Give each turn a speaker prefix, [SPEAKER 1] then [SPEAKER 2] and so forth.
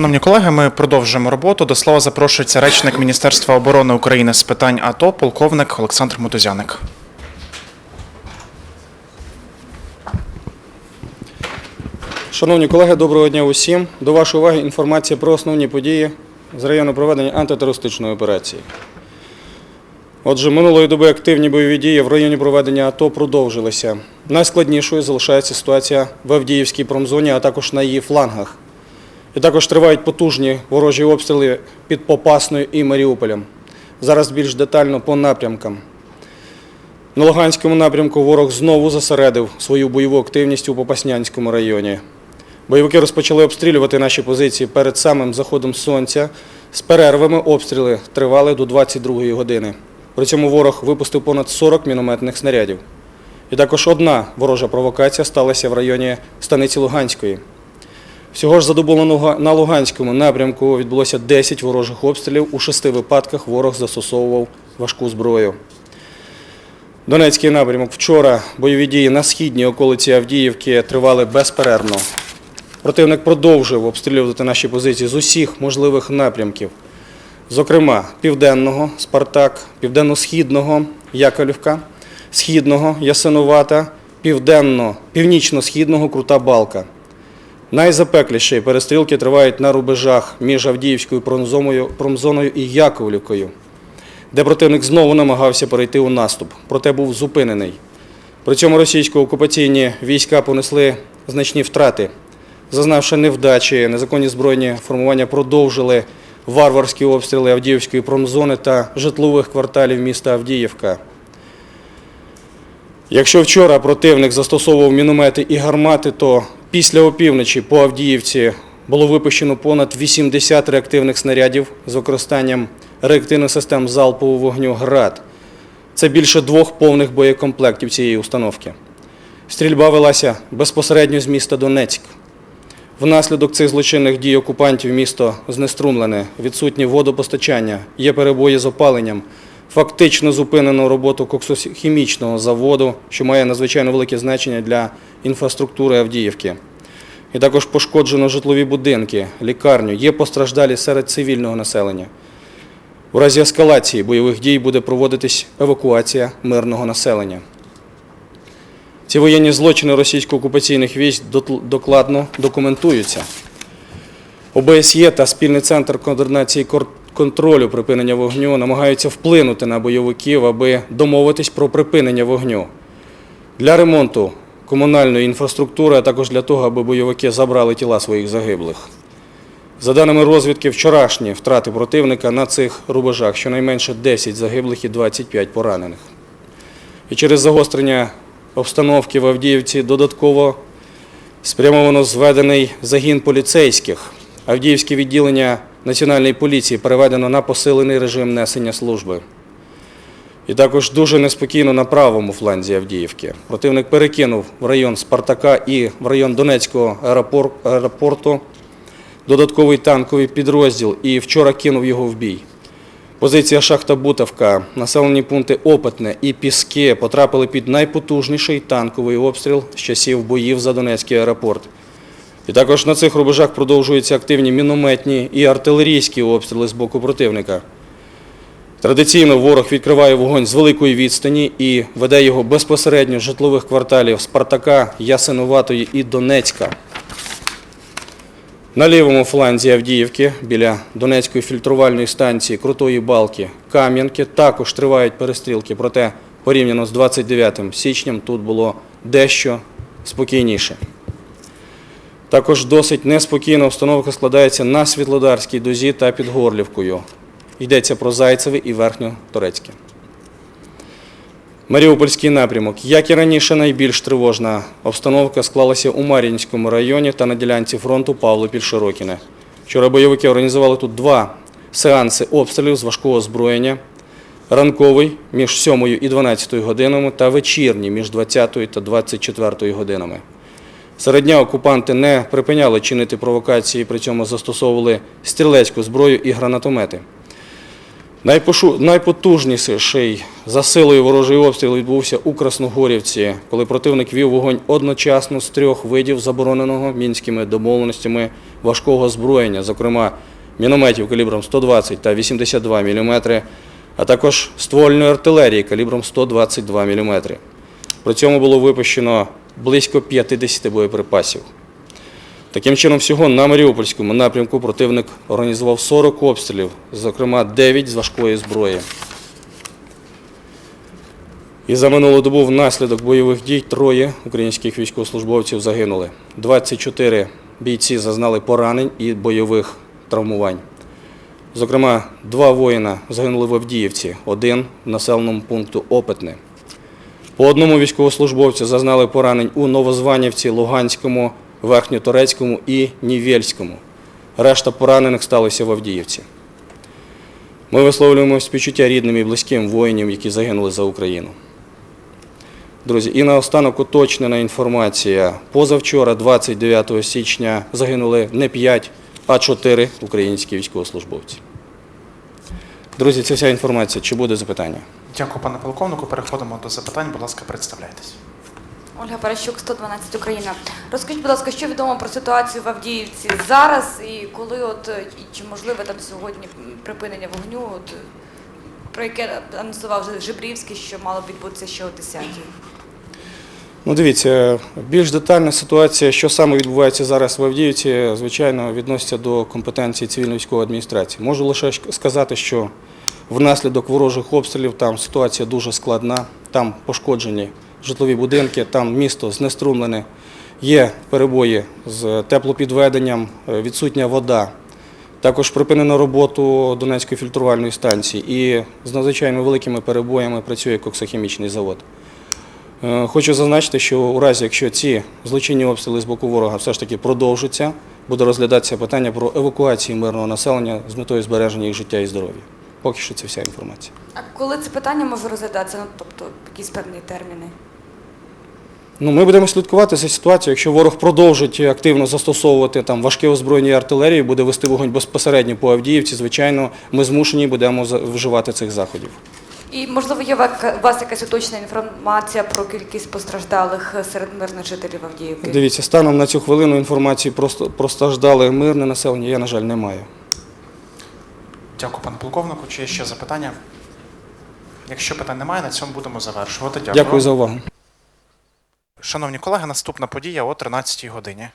[SPEAKER 1] Шановні колеги, ми продовжуємо роботу. До слова запрошується речник Міністерства оборони України з питань АТО, полковник Олександр Мотузяник.
[SPEAKER 2] Шановні колеги, доброго дня усім. До вашої уваги інформація про основні події з району проведення антитерористичної операції. Отже, минулої доби активні бойові дії в районі проведення АТО продовжилися. Найскладнішою залишається ситуація в Авдіївській промзоні, а також на її флангах. І також тривають потужні ворожі обстріли під Попасною і Маріуполем. Зараз більш детально по напрямкам. На Луганському напрямку ворог знову зосередив свою бойову активність у Попаснянському районі. Бойовики розпочали обстрілювати наші позиції перед самим заходом сонця. З перервами обстріли тривали до 22-ї години. При цьому ворог випустив понад 40 мінометних снарядів. І також одна ворожа провокація сталася в районі станиці Луганської. Всього ж за добу на Луганському напрямку відбулося 10 ворожих обстрілів. У шести випадках ворог застосовував важку зброю. Донецький напрямок. Вчора бойові дії на східній околиці Авдіївки тривали безперервно. Противник продовжив обстрілювати наші позиції з усіх можливих напрямків. Зокрема, південного Спартак, південно-східного Яковлівка, східного Ясинувата, південно, північно-східного Крута Балка. Найзапекліші перестрілки тривають на рубежах між Авдіївською промзоною, і Яковлівкою де противник знову намагався перейти у наступ, проте був зупинений. При цьому російсько-окупаційні війська понесли значні втрати. Зазнавши невдачі, незаконні збройні формування продовжили варварські обстріли Авдіївської промзони та житлових кварталів міста Авдіївка. Якщо вчора противник застосовував міномети і гармати, то після опівночі по Авдіївці було випущено понад 80 реактивних снарядів з використанням реактивних систем залпового вогню ГРАД. Це більше двох повних боєкомплектів цієї установки. Стрільба велася безпосередньо з міста Донецьк. Внаслідок цих злочинних дій окупантів місто знеструмлене, відсутнє водопостачання, є перебої з опаленням, фактично зупинено роботу коксохімічного заводу, що має надзвичайно велике значення для інфраструктури Авдіївки. І також пошкоджено житлові будинки, лікарню, є постраждалі серед цивільного населення. У разі ескалації бойових дій буде проводитись евакуація мирного населення. Ці воєнні злочини російсько-окупаційних військ докладно документуються. ОБСЄ та спільний центр координації контролю припинення вогню намагаються вплинути на бойовиків, аби домовитись про припинення вогню. Для ремонту комунальної інфраструктури, а також для того, аби бойовики забрали тіла своїх загиблих. За даними розвідки, вчорашні втрати противника на цих рубежах щонайменше 10 загиблих і 25 поранених. І через загострення обстановки в Авдіївці додатково спрямовано зведений загін поліцейських. Авдіївське відділення Національної поліції переведено на посилений режим несення служби. І також дуже неспокійно на правому фланзі Авдіївки. Противник перекинув в район Спартака і в район Донецького аеропорту додатковий танковий підрозділ і вчора кинув його в бій. Позиція шахта Бутовка, населені пункти Опитне і Піски потрапили під найпотужніший танковий обстріл з часів боїв за Донецький аеропорт. І також на цих рубежах продовжуються активні мінометні і артилерійські обстріли з боку противника. Традиційно ворог відкриває вогонь з великої відстані і веде його безпосередньо з житлових кварталів Спартака, Ясинуватої і Донецька. На лівому фланзі Авдіївки, біля Донецької фільтрувальної станції Крутої Балки, Кам'янки, також тривають перестрілки, проте порівняно з 29 січням тут було дещо спокійніше. Також досить неспокійна обстановка складається на Світлодарській дозі та під Горлівкою. Йдеться про Зайцеве і Верхньоторецьке. Маріупольський напрямок. Як і раніше, найбільш тривожна обстановка склалася у Мар'їнському районі та на ділянці фронту Павлопіль-Широкіне. Вчора бойовики організували тут два сеанси обстрілів з важкого озброєння. Ранковий між 7 і 12 годинами та вечірній між 20 та 24 годинами. Серед дня окупанти не припиняли чинити провокації, при цьому застосовували стрілецьку зброю і гранатомети. Найпотужніший за силою ворожий обстріл відбувся у Красногорівці, коли противник вів вогонь одночасно з трьох видів забороненого мінськими домовленостями важкого озброєння, зокрема мінометів калібром 120 та 82 мм, а також ствольної артилерії калібром 122 мм. При цьому було випущено близько 50 боєприпасів. Таким чином, всього на Маріупольському напрямку противник організував 40 обстрілів, зокрема 9 з важкої зброї. І за минулу добу внаслідок бойових дій троє українських військовослужбовців загинули. 24 бійці зазнали поранень і бойових травмувань. Зокрема, два воїна загинули в Авдіївці, один в населеному пункту Опитне. По одному військовослужбовцю зазнали поранень у Новозванівці, Луганському, Верхньоторецькому і Нівельському. Решта поранених сталося в Авдіївці. Ми висловлюємо співчуття рідним і близьким воїнів, які загинули за Україну. Друзі, і наостанок уточнена інформація. Позавчора, 29 січня, загинули не 5, а 4 українські військовослужбовці. Друзі, це вся інформація. Чи буде запитання?
[SPEAKER 1] Дякую, пане полковнику. Переходимо до запитань. Будь ласка, представляйтесь.
[SPEAKER 3] Ольга Паращук, 112 Україна. Розкажіть, будь ласка, що відомо про ситуацію в Авдіївці зараз і коли, от і чи можливе там сьогодні припинення вогню, от, про яке анонсував вже Жебрівський, що мало б відбутися ще о 10-й?
[SPEAKER 2] Ну, дивіться, більш детальна ситуація, що саме відбувається зараз в Авдіївці, звичайно, відноситься до компетенції цивільно-військової адміністрації. Можу лише сказати, що внаслідок ворожих обстрілів там ситуація дуже складна, там пошкоджені житлові будинки, там місто знеструмлене, є перебої з теплопідведенням, е, відсутня вода. Також припинено роботу Донецької фільтрувальної станції і з надзвичайно великими перебоями працює коксохімічний завод. Е, Хочу зазначити, що у разі, якщо ці злочинні обстріли з боку ворога все ж таки продовжаться, буде розглядатися питання про евакуацію мирного населення з метою збереження їх життя і здоров'я. Поки що це вся інформація.
[SPEAKER 3] А коли це питання може розглядатися? Ну, тобто якісь певні терміни?
[SPEAKER 2] Ну, ми будемо слідкувати за ситуацією. Якщо ворог продовжить активно застосовувати там важке озброєння і артилерію, буде вести вогонь безпосередньо по Авдіївці, звичайно, ми змушені будемо вживати цих заходів.
[SPEAKER 3] І можливо є у вас якась уточнена інформація про кількість постраждалих серед мирних жителів Авдіївки?
[SPEAKER 2] Дивіться, станом на цю хвилину інформації про ст- про страждале мирне населення я, на жаль, не маю.
[SPEAKER 1] Дякую, пане полковнику. Чи є ще запитання? Якщо питань немає, на цьому будемо завершувати. Дякую.
[SPEAKER 2] Дякую за увагу.
[SPEAKER 1] Шановні колеги, наступна подія о 13 годині.